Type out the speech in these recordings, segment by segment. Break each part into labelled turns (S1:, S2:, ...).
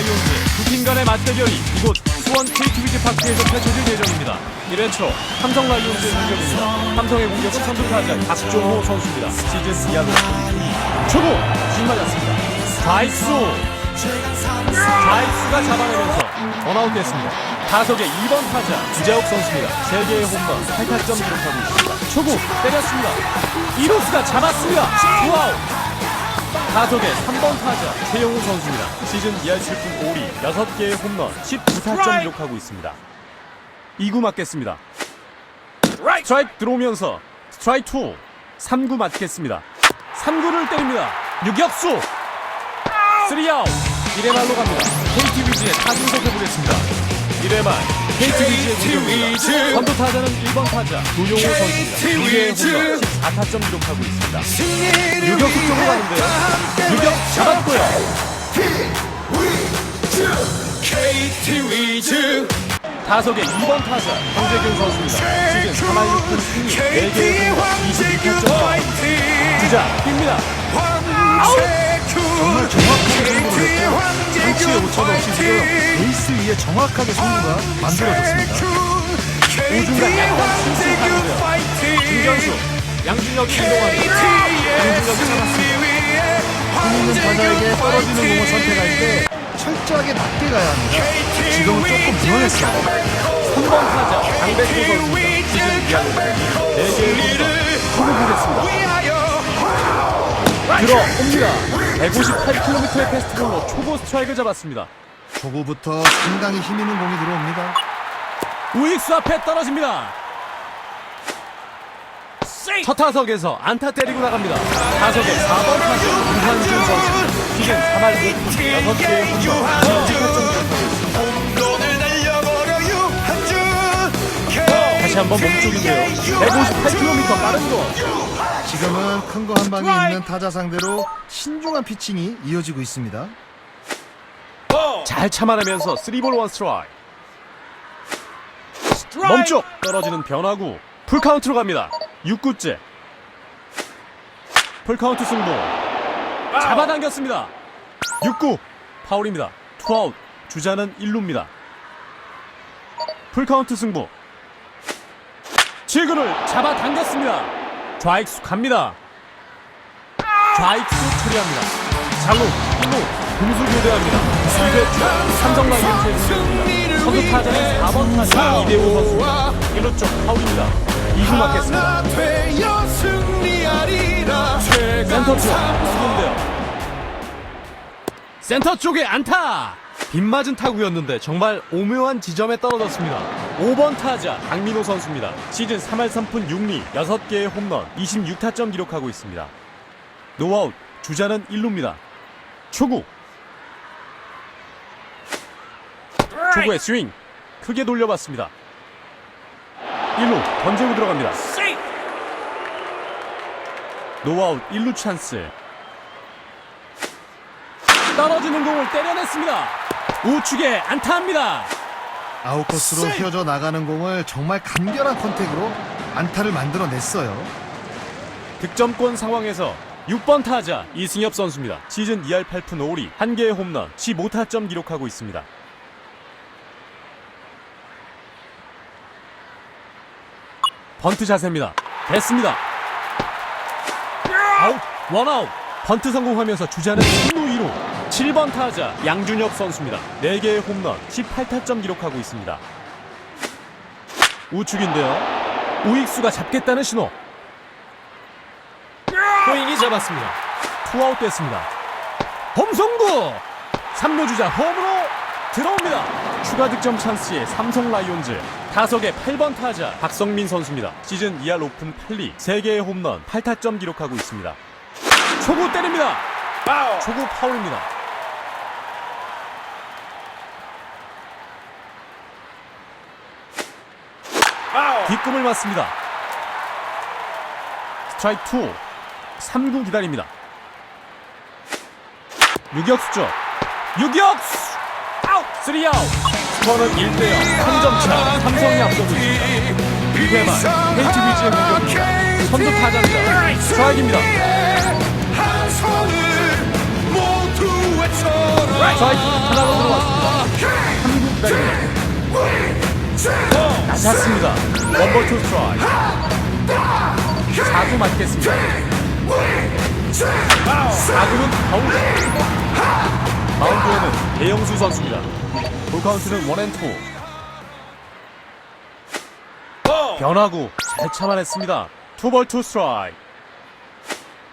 S1: 이온즈 두팀 간의 맞대결이 이곳 수원 KT 위즈 파크에서 펼쳐질 예정입니다. 1회 초 삼성 라이온즈의 공격입니다. 삼성의 공격은 선두 타자 박종호 선수입니다. 시즌 2할로 초구 진 맞았습니다. 좌익수 좌익수가 잡아내면서 원아웃 됐습니다. 타석의 2번 타자 주재욱 선수입니다. 3개의 홈런 8타점 기록하고 있습니다. 초구 때렸습니다. 2루수가 잡았습니다. 투아웃 타석의 3번 타자 최영우 선수입니다. 시즌 2할 7푼 5리 6개의 홈런 19타점 기록하고 있습니다. 2구 맞겠습니다. 스트라이크 들어오면서 스트라이크 2 3구 맞겠습니다. 3구를 때립니다. 유격수 3아웃 1회 말로 갑니다. KT 위즈의 타순 살펴보겠습니다. 1회 말 KT 위즈의 공격입니다. 선두 타자는 1번 타자 조용호 선수입니다. 2개의 홈런 14타점 기록하고 있습니다. 유격수 쪽으로 가는데요. 유격 잡았고요. 타석의 2번 타자 황재균 선수입니다. 시즌 3할 6푼 승리 4개의 홈런 22타점 주자 뜁니다.
S2: 정말 정확하게 송구를 했고 상치의 오차도 없이 지금 베이스 위에 정확하게 송구가 만들어졌습니다.
S1: 오중간 약간 실수하는데요. 김전수 양준혁이 이동합니다. 양준혁이 잡았습니다.
S2: 힘 있는 타자에게 떨어지는 공을 선택할 때 철저하게 낮게 가야 합니다. 지금은 조금 불안했어요.
S1: 3번 타자 강백호 선수입니다. 시즌 2할 4개의 홈런 소개하겠습니다. 들어옵니다. 158km의 패스트볼로 초보 스트라이크 잡았습니다.
S2: 초구부터 상당히 힘 있는 공이 들어옵니다.
S1: 우익수 앞에 떨어집니다. 첫 타석에서 안타 때리고 나갑니다. 타석의 4번 타자 유한준 선수 시즌 3할 5푼 6개의 홈런 28점 다시 한번 몸쪽인데요. 158km 빠른 거.
S2: 지금은 큰 거 한 방에 있는 타자 상대로 신중한 피칭이 이어지고 있습니다.
S1: 잘 참아내면서 3볼 1 스트라이크. 멈쪽 떨어지는 변화구 풀카운트로 갑니다. 6구째. 풀카운트 승부. 잡아당겼습니다. 6구 파울입니다. 투아웃 주자는 1루입니다. 풀카운트 승부. 7구를 잡아당겼습니다. 좌익수 갑니다. 좌익수 처리합니다. 장루 1루 공수 교대합니다. 2회 초 삼성 라이온즈의 공격입니다. 선두 타자는 4번 타자 이대호 선수입니다. 1루 쪽 파울입니다. 2구 맞겠습니다. 센터 쪽 수군데요. 센터 쪽에 안타! 빗맞은 타구였는데 정말 오묘한 지점에 떨어졌습니다. 5번 타자 강민호 선수입니다. 시즌 3할 3푼 6리 6개의 홈런 26타점 기록하고 있습니다. 노아웃 주자는 1루입니다. 초구 초구의 스윙 크게 돌려봤습니다. 1루 던지고 들어갑니다. 노아웃 1루 찬스 떨어지는 공을 때려냈습니다. 우측에 안타합니다.
S2: 아웃코스로 휘어져 나가는 공을 정말 간결한 컨택으로 안타를 만들어냈어요.
S1: 득점권 상황에서 6번 타자 이승엽 선수입니다. 시즌 2할 8푼 5리 1개의 홈런 15타점 기록하고 있습니다. 번트 자세입니다. 됐습니다. 아웃, 원아웃. 번트 성공하면서 주자는 1루 2루. 7번 타자 양준혁 선수입니다. 4개의 홈런 18타점 기록하고 있습니다. 우측인데요. 우익수가 잡겠다는 신호. 호잉이 잡았습니다. 투아웃 됐습니다. 범성구 3루 주자 홈으로 들어옵니다. 추가 득점 찬스에 삼성 라이온즈 타석의 8번 타자 박성민 선수입니다. 시즌 2할 오픈 8리 3개의 홈런 8타점 기록하고 있습니다. 초구 때립니다. 초구 파울입니다. 뒷꿈을 맞습니다. 스트라이크 2 3구 기다립니다. 유격수 쪽. 유격수! 아웃! 3아웃! 스코어는 1대0 3점 차. 삼성이 앞서고 있습니다. 2회 말 KT 위즈의 공격입니다. 선두 타자입니다. 스트라이크입니다. 스트라이크는 하나로 들어왔습니다. 3구 기다립니다. 낮았습니다. 원볼 투 스트라이크. 4구 맞겠습니다. 4구는 파울. 마운드에는 배영수 선수입니다. 볼 카운트는 원앤투. 변화구 잘 참아냈습니다. 투볼 투 스트라이크.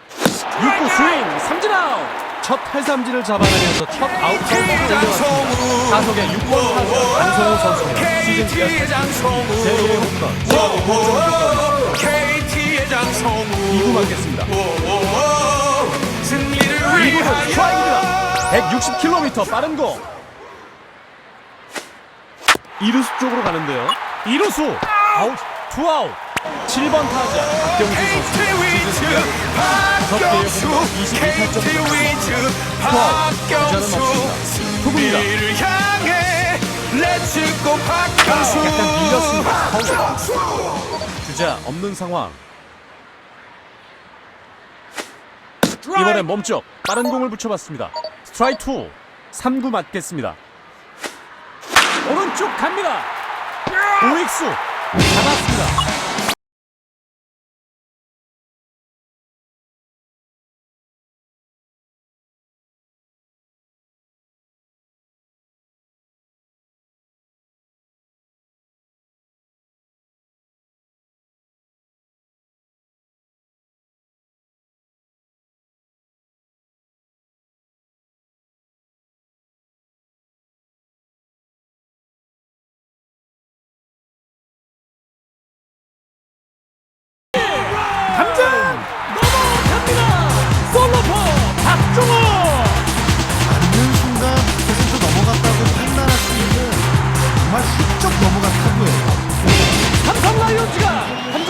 S1: 6구 스윙 삼진 아웃. 첫 탈삼진을 잡아내면서 첫 아웃 카운트를 올려왔습니다. 타석의 6번 타자 강성호 선수입니다. 시즌 2년 세계의 홈런 15점
S3: KT의 장성우
S1: 2구 맞겠습니다.
S3: 승리를
S1: 2구는 스트라이크입니다. 160km 빠른 공. 2루수 쪽으로 가는데요. 2루수 아웃 투 아웃. 7번 타자 박경수 선수 시즌 2년 다섯 개의 홈런 22타점 주자는 없습니다. 투구입니다.
S3: 승리를 향해 Let's go 박경수
S1: 약간 밀렸습니다. 주자 없는 상황. 이번엔 몸쪽 빠른 공을 붙여봤습니다. 스트라이크 2. 3구 맞겠습니다. 오른쪽 갑니다. 우익수 잡았습니다.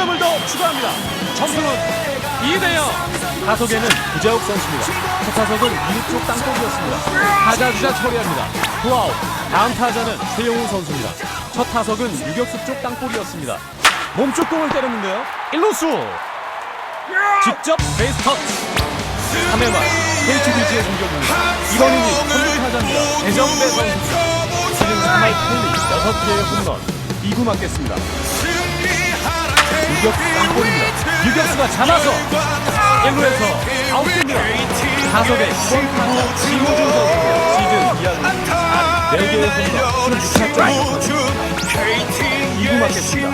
S1: 1점을 더 추가합니다. 점수는 2대0. 타석에는 구자욱 선수입니다. 첫 타석은 2쪽 땅볼이었습니다. 타자 주자 처리합니다. 투아웃. 다음 타자는 최영우 선수입니다. 첫 타석은 유격수 쪽 땅볼이었습니다. 몸쪽 공을 때렸는데요. 1루수 직접 베이스 터치. 3회 말 KTBG의 공격입니다. 이번 이닝 선두 타자입니다. 대정배 선수입니다. 지금 3할 폴리 6개의 홈런 2구 맞겠습니다. 유격수 땅볼입니다. 유격수가 잡아서 1루에서 아웃됩니다. 타석의 2번 타자 심우준 선수입니다. 시즌 2할 4개의 홈런 26타점 2구 맞겠습니다.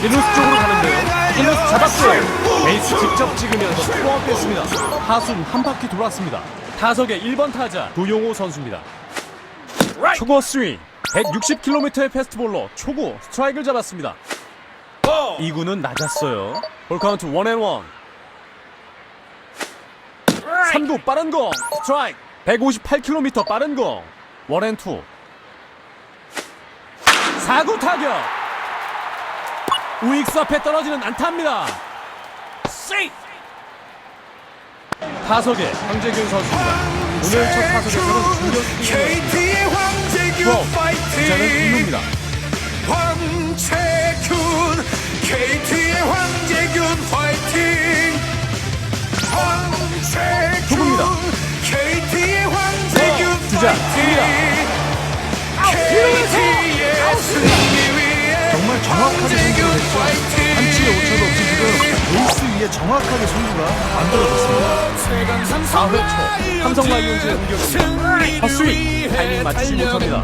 S1: 1루수 쪽으로 가는데요. 1루수 잡았어요. 베이스 직접 찍으면서 투아웃됐습니다. 타순 한 바퀴 돌았습니다. 타석의 1번 타자 도용호 선수입니다. 초고 스윙 160km의 패스트볼로 초고 스트라이크를 잡았습니다. 2구는 낮았어요. 볼카운트 원앤원. 3구 빠른 공 스트라이크. 158km 빠른 공 원앤투. 4구 타격. 우익수 앞에 떨어지는 안타입니다. 세이프 타석에 황재균 선수입니다. 오늘 첫 타석에서는 중견 수비를
S3: KT의 황재균
S1: 투아웃 주자는 2루입니다.
S3: 황재균 KT의 황재균 파이팅. 황재균. KT의 황재균
S1: 주자,
S3: 파이팅. KT의 승리
S2: 정말 정확하게 했죠.
S3: 파이팅
S2: 한치의 오차도 없이 지금 베이스 위에 정확하게 선수가 만들어졌습니다.
S1: 4회 초 삼성 라이온즈의 공격입니다. 헛스윙 타이밍 맞추지 못합니다.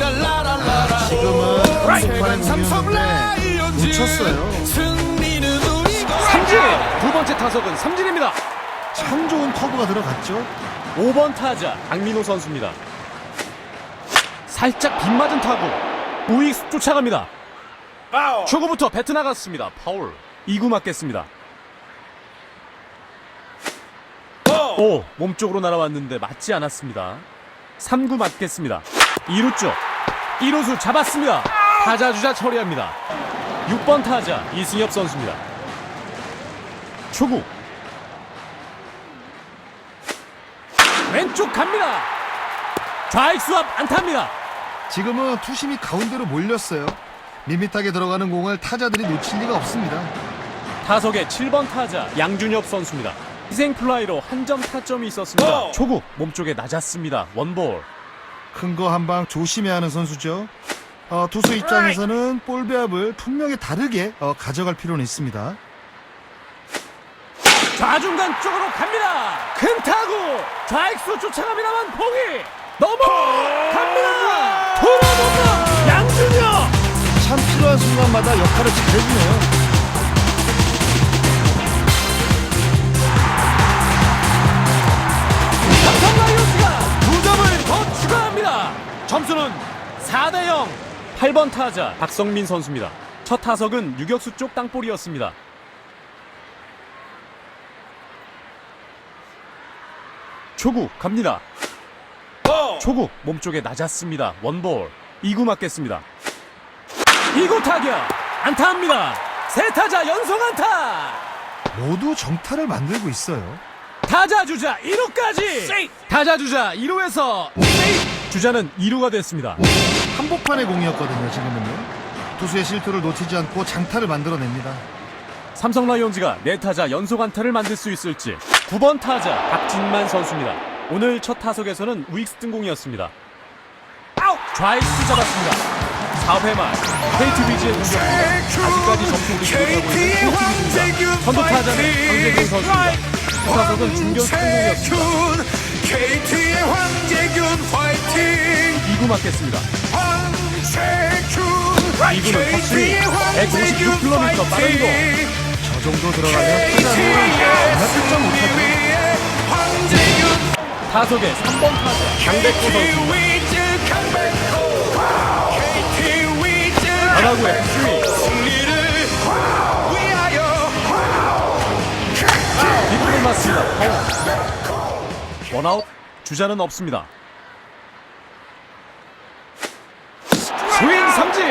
S2: 지금은 한국판의 공이었는데 놓쳤어요.
S1: 삼진 두 번째 타석은 삼진입니다.
S2: 참 좋은 커브가 들어갔죠.
S1: 5번 타자 강민호 선수입니다. 살짝 빗맞은 타구 우익수 쫓아갑니다. 초구부터 배트 나갔습니다. 파울 2구 맞겠습니다. 오 몸쪽으로 날아왔는데 맞지 않았습니다. 3구 맞겠습니다. 2루 쪽 1루수 잡았습니다. 타자 주자 처리합니다. 6번 타자 이승엽 선수입니다. 초구 왼쪽 갑니다. 좌익수 앞 안타입니다.
S2: 지금은 투심이 가운데로 몰렸어요. 밋밋하게 들어가는 공을 타자들이 놓칠 리가 없습니다.
S1: 타석의 7번 타자 양준혁 선수입니다. 희생 플라이로 한 점 타점이 있었습니다.
S3: 어.
S1: 초구 몸쪽에 낮았습니다. 원볼.
S2: 큰 거 한 방 조심해야 하는 선수죠. 어, 투수 입장에서는 볼 배합을 분명히 다르게 어, 가져갈 필요는 있습니다.
S1: 좌중간 쪽으로 갑니다. 큰 타구. 좌익수 쫓아갑니다만 봉이 넘어 갑니다. 돌아본다.
S2: 필요한 순간마다 역할을 잘 해주네요.
S1: 삼성 라이온즈가 두 점을 더 추가합니다. 점수는 4대 0. 8번 타자 박성민 선수입니다. 첫 타석은 유격수 쪽 땅볼이었습니다. 초구 갑니다. 초구 몸쪽에 낮았습니다. 원볼 2구 맞겠습니다. 2구 타격 안타합니다. 세 타자 연속 안타.
S2: 모두 정타를 만들고 있어요.
S1: 타자 주자 1루까지 타자 주자 1루에서 주자는 2루가 됐습니다
S2: 한복판의 공이었거든요, 지금은요. 투수의 실투를 놓치지 않고 장타를 만들어냅니다.
S1: 삼성 라이온즈가 네 타자 연속 안타를 만들 수 있을지 9번 타자 박진만 선수입니다 오늘 첫 타석에서는 우익수 등공이었습니다 좌익수 잡았습니다 4회 말 KT 위즈의 공격입니다 아직까지 점수 올리지 못하고 있는 KT 위즈입니다. 선두 타자는 강재균 선수입니다. 첫 타석은 중견수 등공이었습니다
S3: KT의 황재균 화이팅!
S1: 2구 맞겠습니다.
S3: 황재균!
S1: 2구는 터치 156km 빠른
S2: 공저 정도 들어가면 타자는 못하죠.
S3: 황재균!
S1: 타석의 3번 타자 강백호 선수입니다.
S3: KT
S1: 변화구의 스윙
S3: 승리를 위하여
S1: 뒷부분 맞습니다. 파울. 원아웃 주자는 없습니다. 스윙 삼진.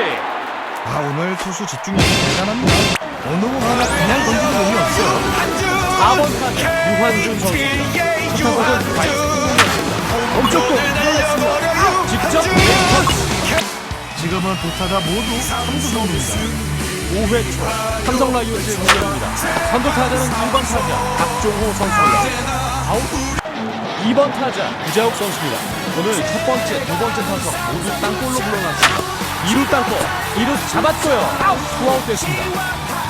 S2: 아, 오늘 투수 집중력이 대단합니다. 어느 공 하나 그냥 던지는 공이 없어요.
S1: 4번 타자 유환준 선수입니다. 타석은. 왼쪽도 들어갔습니다. 직접 왼쪽
S2: 지금은 두 타자 모두 3구 승부입니다.
S1: 5회 초 삼성 라이온즈의 공격입니다. 선두 타자는 1번 타자 박종호 선수입니다. 아웃. 2번 타자 구자욱 선수입니다. 오늘 첫 번째, 두 번째 타석 모두 땅볼로 물러났습니다. 2루 땅볼, 2루 잡았고요. 아웃, 투아웃 됐습니다.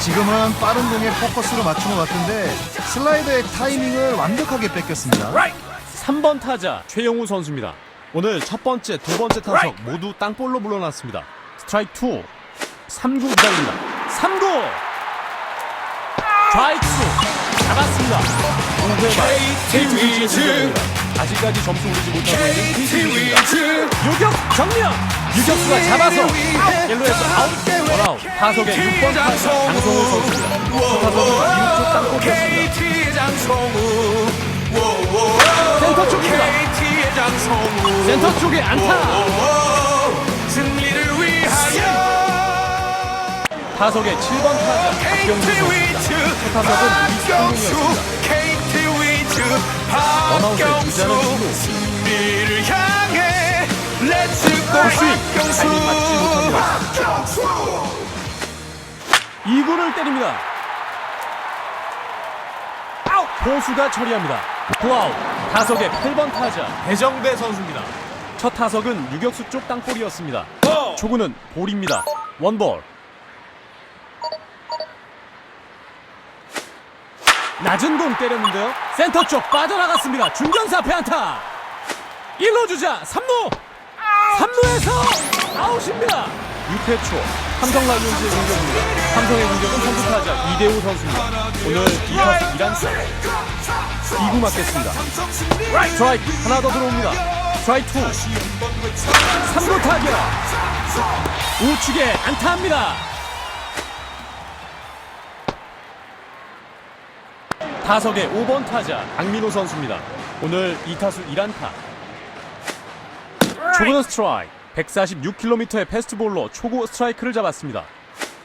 S2: 지금은 빠른 공에 포커스로 맞춘 것 같은데 슬라이더의 타이밍을 완벽하게 뺏겼습니다.
S1: 3번 타자 최영우 선수입니다. 오늘 첫 번째, 두 번째 타석 모두 땅볼로 물러났습니다. 스트라이크 2, 3구 기다립니다. 3구! 좌익수 잡았습니다. 5회 말 KT 공격입니다. 아직까지 점수 올리지 못하고 있는 KT.
S3: 위즈
S1: 유격 정면! 유격수가 잡아서! 옐로에서 아웃! 원아웃! 타석의 6번 타자 장성호 선수입니다. 첫 타석은 2루 쪽 땅볼이었습니다. 센터 쪽입니다. 센터 쪽에 안타!
S3: 승리를 위하여
S1: 타석의 7번 타자 박경수 선수입니다. 타석은 이승용이었습니다. 원아웃의 주자는.
S3: 승리를 향해 렛츠고! 박경수
S1: 타이밍 맞지 못합니다. 2구를 때립니다. 아웃! 포수가 처리합니다. 투아웃. 타석의 8번 타자 배정배 선수입니다. 첫 타석은 유격수 쪽 땅볼이었습니다. 초구는 볼입니다. 원볼. 낮은 공 때렸는데요. 센터 쪽 빠져나갔습니다. 중견수 앞에 안타. 1루 주자 3루. 3루에서 아웃입니다. 6회 초 삼성 라이온즈의 공격입니다. 삼성의 공격은 선두 타자 이대호 선수입니다. 오늘 2타수 1안타 2구 맞겠습니다. 스트라이크 하나 더 들어옵니다. 스트라이크 2 3루 타격 우측에 안타합니다. 타석의 5번 타자 강민호 선수입니다. 오늘 2타수 1안타 초구는 스트라이크 146km의 패스트볼로 초구 스트라이크를 잡았습니다.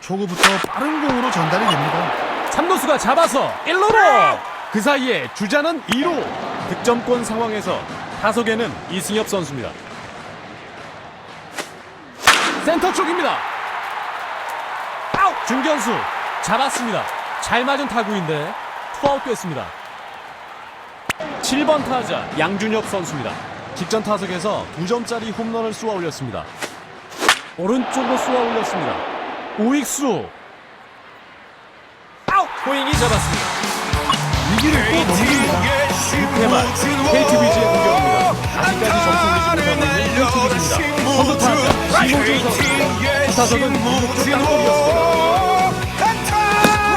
S2: 초구부터 빠른 공으로 전달이 됩니다.
S1: 삼루수가 잡아서 1루로 그 사이에 주자는 2루 득점권 상황에서 타석에는 이승엽 선수입니다. 센터 쪽입니다. 아웃 중견수 잡았습니다. 잘 맞은 타구인데 투아웃 됐습니다. 7번 타자 양준혁 선수입니다. 직전 타석에서 2점짜리 홈런을 쏘아 올렸습니다. 오른쪽으로 쏘아 올렸습니다. 우익수 아웃 호잉이 잡았습니다.
S2: 위기를 또 넘깁니다.
S1: 대만 KT 위즈의 공격입니다. 아직까지 점수 올리지 KT 위즈입니다. 선두 타자 첫 타석은 2루 땅볼이었습니다.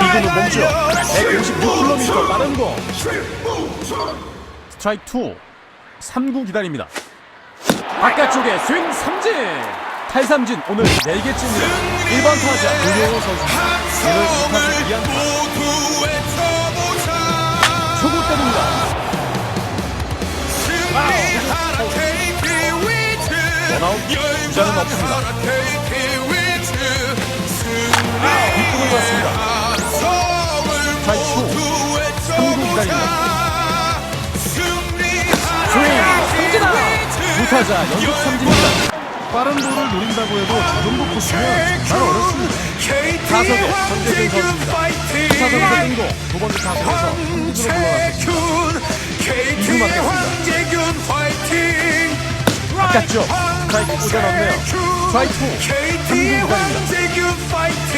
S1: 이구는 멈춰 156km 빠른 공 스트라이크 2 3구 기다립니다. 바깥쪽에 스윙 삼진. 탈삼진 오늘 4개째입니다. 1번 타자 문용호 선수입니다 오늘 2타수 2안타. 초구 때립니다. 원아웃 주자는 없습니다. 뒷공을 봤습니다 2 3구 기다립니다 타자 연속 삼진입니다.
S2: 빠른 볼을 노린다고 해도 저 정도 코스면 정말 어렵습니다.
S1: 타석에 전재준 선수입니다. 타석에서 뜬공 두 번째 타석에서 삼진으로 물러났습니다. 바깥쪽 스트라이크 꽂아넣네요. 스트라이크 2
S3: KT의
S1: 3구 기다립니다
S3: 황재균 파이팅.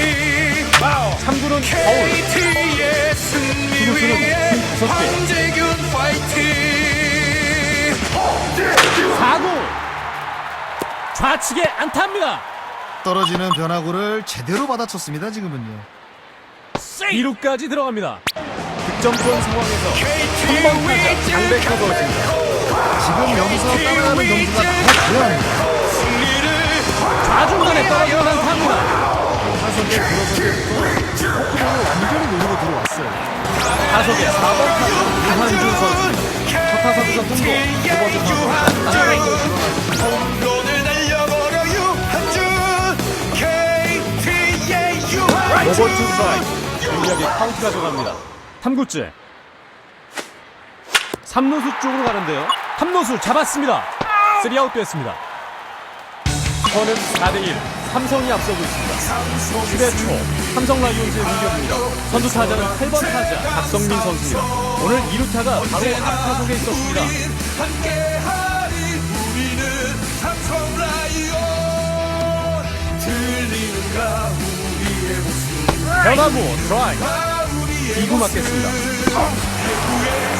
S1: 3구는 파울
S3: KT의 승리
S1: 기록수는
S3: 위에
S1: 팀 다섯 개. 4구. 좌측에 안타입니다.
S2: 떨어지는 변화구를 제대로 받아쳤습니다. 지금은요.
S1: 2루까지 들어갑니다. 득점권 상황에서
S3: KT의
S1: 3번 타자 강백호 선수입니다.
S2: 지금 여기서 따라가는 점수가 다 중요합니다.
S1: 좌중간에 떨어지는 안타입니다.
S2: 타석에 때부터 포크볼을 완전히 노리고 들어왔어요.
S1: 타석에 4번 타자 유한준 선수 첫 타석에서 뜬공 두 번째 타석에서
S3: 홈런을 날려버려 유한준 KT의 유한준
S1: 스트라이크. 유리하게 카운트가 들어갑니다. 3구째. 3루수 쪽으로 가는데요. 3루수 잡았습니다. 3아웃 됐습니다. 스코어는 4대1 삼성이 앞서고 있습니다. 10회 초 삼성 라이온즈의 공격입니다. 선두 타자는 8번 타자 박성민 선수입니다 오늘 2루타가 바로 있었습니다.
S3: 들리는가 우리의 목소리
S1: 변화구 드라이브 2구 맞겠습니다.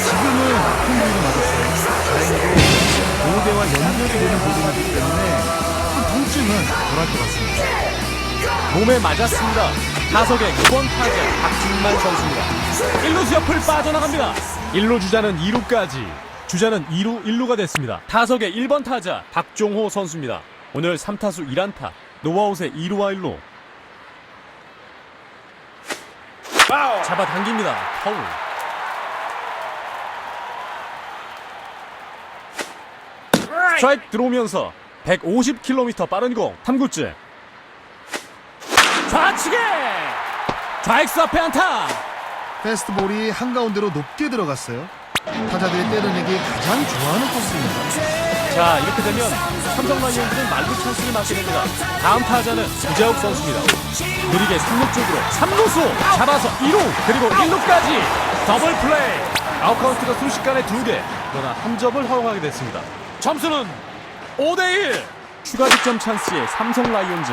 S2: 지금은 큰 볼이 맞았어요. 다행히도 보호대와 연결이 되는 맞기 때문에 좀 통증은 덜할 것 같습니다.
S1: 몸에 맞았습니다. 타석의 9번 타자 박진만 선수입니다. 1루수 옆을 빠져나갑니다. 1루 주자는 2루까지. 주자는 2루 1루가 됐습니다. 타석의 1번 타자 박종호 선수입니다. 오늘 3타수 1안타. 노아웃의 2루와 1루. 잡아당깁니다. 파울. 스트라이크 들어오면서 150km 빠른 공 3구째. 좌측에! 좌익수 앞에 안타!
S2: 패스트볼이 한가운데로 높게 들어갔어요. 타자들이 때려내기 가장 좋아하는 코스입니다.
S1: 자 이렇게 되면 삼성 라이온즈는 말루 찬스를 맞게 됩니다. 다음 타자는 구자욱 선수입니다. 느리게 3루 쪽으로 3루수 잡아서 2루 그리고 1루까지 더블 플레이. 아웃카운트가 순식간에 2개 그러나 한 점을 허용하게 됐습니다. 점수는 5대1 추가 득점 찬스의 삼성 라이온즈.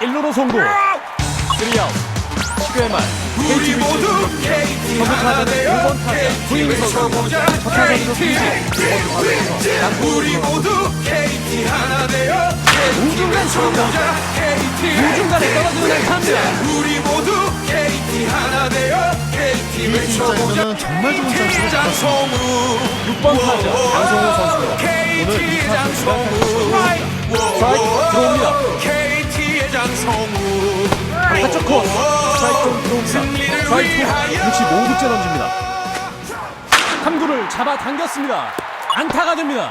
S1: 1루로 송구. 3아웃. 10회 말. KT 위즈
S3: KT
S1: 선두 타자는 5번 타자. 후임 선수. 첫 타자에서 승진 두 번째 타자에서
S3: 우리 모두 KT 하나 되어
S1: 우중간 쏘다
S3: KT
S1: 우중간에 떨어지는 안타입니다
S3: 우리 모두 KT 하나 되어 KT
S2: 이 입장에서는 정말 좋은.
S3: 장성우.
S1: 6번 타자 장성호 선수입니다 오늘 2타수 2안타를 스트라이크 들어옵니다.
S3: KT의 장성우.
S1: 바깥쪽 코스 스트라이크 좀 들어옵니다. 스트라이크
S3: 위하여.
S1: 65구째 던집니다. 3구를 잡아당겼습니다. 안타가 됩니다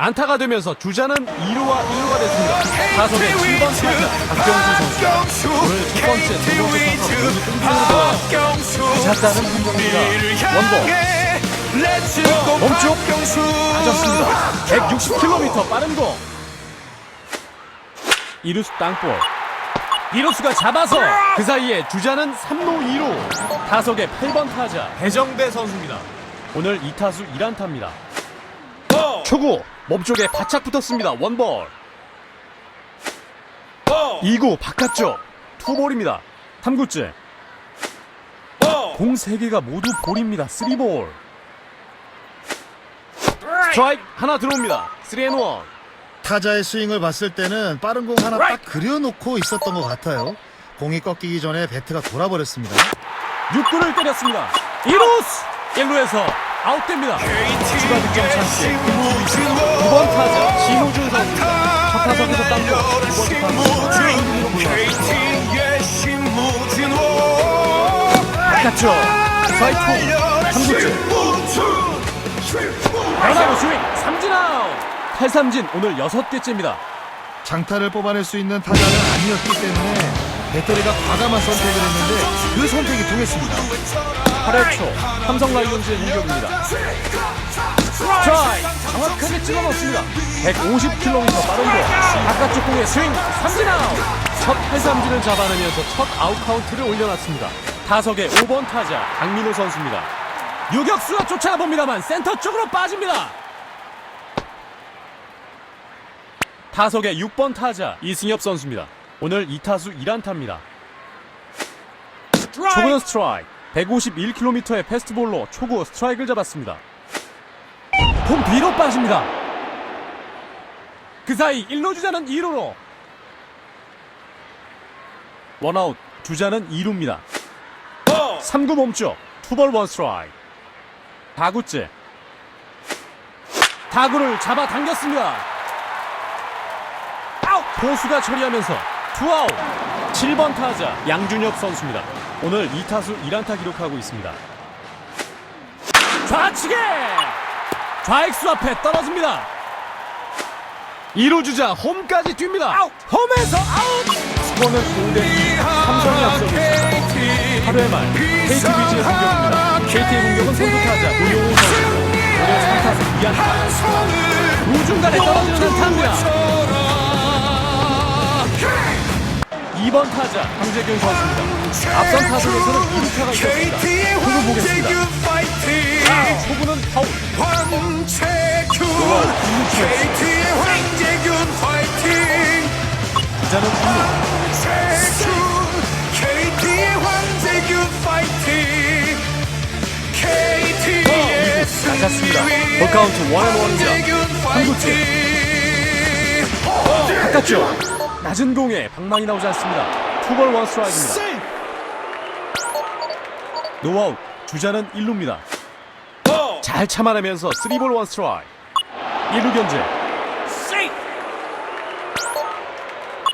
S1: 안타가 되면서 주자는 2루와 1루가 됐습니다. 타석의 7번 타자 박경수 선수 오늘 첫 번째, 두 번째 타석 뜬기로 들어갔습니다. 잤다는 판정입니다. 원볼. 멈춰. 맞았습니다. 160km 빠른 공. 이루수 땅볼. 이루수가 잡아서 그 사이에 주자는 3루 2루. 타석의 8번 타자 배정대 선수입니다. 오늘 2타수 1안타입니다. 초구 몸쪽에 바짝 붙었습니다. 원볼 2구 바깥쪽 투볼입니다. 3구째 공 3개가 모두 볼입니다. 3볼 스트라이크 하나 들어옵니다. 3앤1
S2: 타자의 스윙을 봤을 때는 빠른 공 하나 딱 그려놓고 있었던 것 같아요. 공이 꺾이기 전에 배트가 돌아버렸습니다.
S1: 6구를 때렸습니다. 이루스 1루에서 아웃됩니다. 추가 득점 찬스에 9번 타자 신호준 선수입니다. 첫 타석에서 땅볼 두 번째 타석 주인공으로 불러왔습니다. 바깥쪽 스트라이크 3구째 변화구 스윙 삼진 아웃 탈삼진 오늘 6개째입니다.
S2: 장타를 뽑아낼 수 있는 타자는 아니었기 때문에 배터리가 과감한 선택을 했는데 그 선택이 통했습니다.
S1: 8회 초 삼성 라이온즈의 공격입니다. 스트라이크 정확하게 찍어 넣습니다. 150km 빠른 공 바깥쪽 공의 스윙 삼진 아웃 첫 탈삼진을 잡아내면서 첫 아웃 카운트를 올려놨습니다. 타석의 5번 타자 강민호 선수입니다. 유격수가 쫓아봅니다만 센터 쪽으로 빠집니다. 타석의 6번 타자 이승엽 선수입니다. 오늘 2타수 1안타입니다. 초구는 스트라이크 151km의 패스트볼로 초구 스트라이크를 잡았습니다. 공 뒤로 빠집니다. 그 사이 1루 주자는 2루로. 원아웃 주자는 2루입니다. 3구 몸쪽 투볼 원 스트라이크. 4구째. 타구를 잡아당겼습니다. 아웃! 포수가 처리하면서 투아웃 7번 타자 양준혁 선수입니다. 오늘 2타수 1안타 기록하고 있습니다. 좌측에 좌익수 앞에 떨어집니다. 2루 주자 홈까지 뜁니다. 홈에서 아웃! 스코어는 5대 2 삼성이 앞서고 있습니다. 8회 말 KTBG의 공격입니다. KT의 공격은 선두 타자 우용우 선수 오늘 3타수 2안타 우중간에 떨어지는 안타입니다. 2번 타자 황재균 선수입니다. 앞선 타석에서는 2루타가 있었습니다. 초구 보겠습니다. 아, 초구는 파울.
S3: KT의 황재균 파이팅
S1: 주자는 2루.
S3: KT의 황재균 파이팅 KT의
S1: 낮았습니다. 볼카운트 원앤원입니다. 한구째. 바깥쪽. 낮은 공에 방망이 나오지 않습니다. 투볼 원 스트라이크입니다. 노아웃. 주자는 1루입니다. 잘 참아내면서 3볼 원 스트라이크. 1루 견제.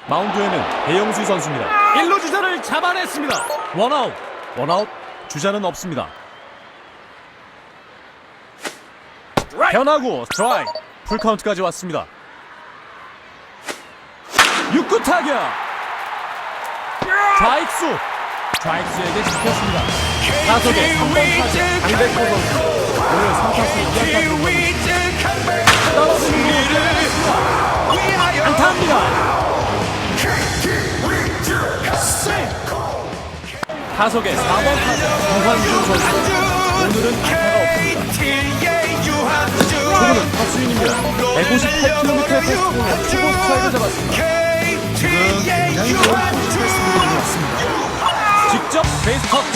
S1: 마운드에는 배영수 선수입니다. 1루 주자를 잡아냈습니다. 원아웃. 원아웃. 주자는 없습니다. 변하고 스트라이크. 풀카운트까지 왔습니다. 6구 타격. 좌익수. 좌익수에게 잡혔습니다. 타석의 3번 타자 강백호 선수. 오늘 3타수 2안타 떨어지는 공 안타입니다. 타석의 4번 타자 유한준 선수. 오늘은 안타가 없습니다. 초구는 탑스윙입니다. 158km의 패스트볼로 초보 스트라이크를 잡았습니다.
S2: 지금 굉장히 좋은 패스트볼이 왔습니다.
S1: 직접 베이스 터치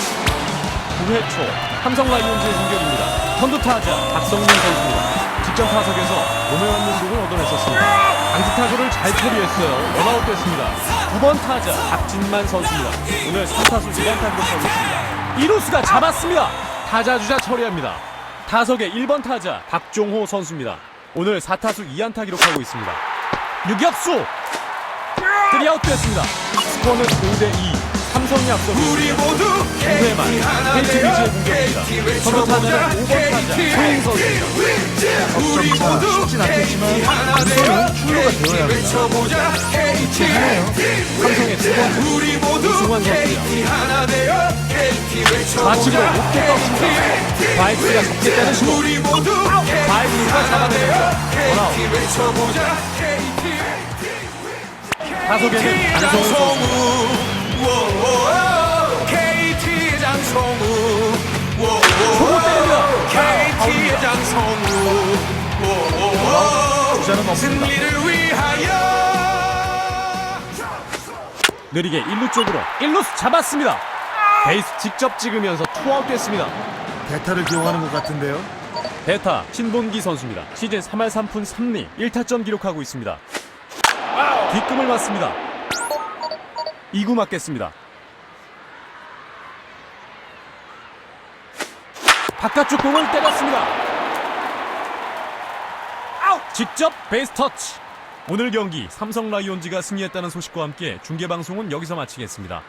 S1: 9회 초 삼성 라이온즈의 공격입니다. 선두 타자 박성민 선수입니다. 직전 타석에서 몸에 맞는 공을 얻어냈었습니다. 강수 타구를 잘 처리했어요. 원아웃 됐습니다. 9번 타자 박진만 선수입니다. 오늘 3타수 2안타 기록하고 있습니다. 이루스가 잡았습니다. 타자 주자 처리합니다. 타석의 1번 타자 박종호 선수입니다. 오늘 4타수 2안타 기록하고 있습니다. 유격수 3아웃 됐습니다 스코어는 5대2 삼성이 앞서고
S3: 우리 모두
S1: 9회 말 KTBG의 공격입니다. 선두 타자는 5번 타자 선수입니다.
S3: 우리 모두
S2: 쉽진 않겠지만
S3: 하나되어
S2: 출루가 되어야 합니다.
S3: KT
S1: 삼성의 두 번째
S3: 우리 모두
S1: 이승환 선수입니다.
S3: KT KT
S1: 좌측으로 높게 떴습니다. 바이크가 잡겠다는 시도. 바이크가 잡아내면서 원아웃. 타석에는 장성우 선수.
S3: 장성우 KT 장성우
S1: 초구 때립니다.
S3: KT 장성우
S1: 주자는 없습니다.
S3: 승리를 위하여
S1: 느리게 1루 쪽으로 1루수 잡았습니다. 베이스 직접 찍으면서 투아웃 됐습니다.
S2: 대타를 기용하는 것 같은데요.
S1: 대타 신본기 선수입니다. 시즌 3할 3푼 3리 1타점 기록하고 있습니다. 뒷금을 맞습니다. 2구 맞겠습니다. 바깥쪽 공을 때렸습니다. 직접 베이스 터치. 오늘 경기 삼성 라이온즈가 승리했다는 소식과 함께 중계 방송은 여기서 마치겠습니다.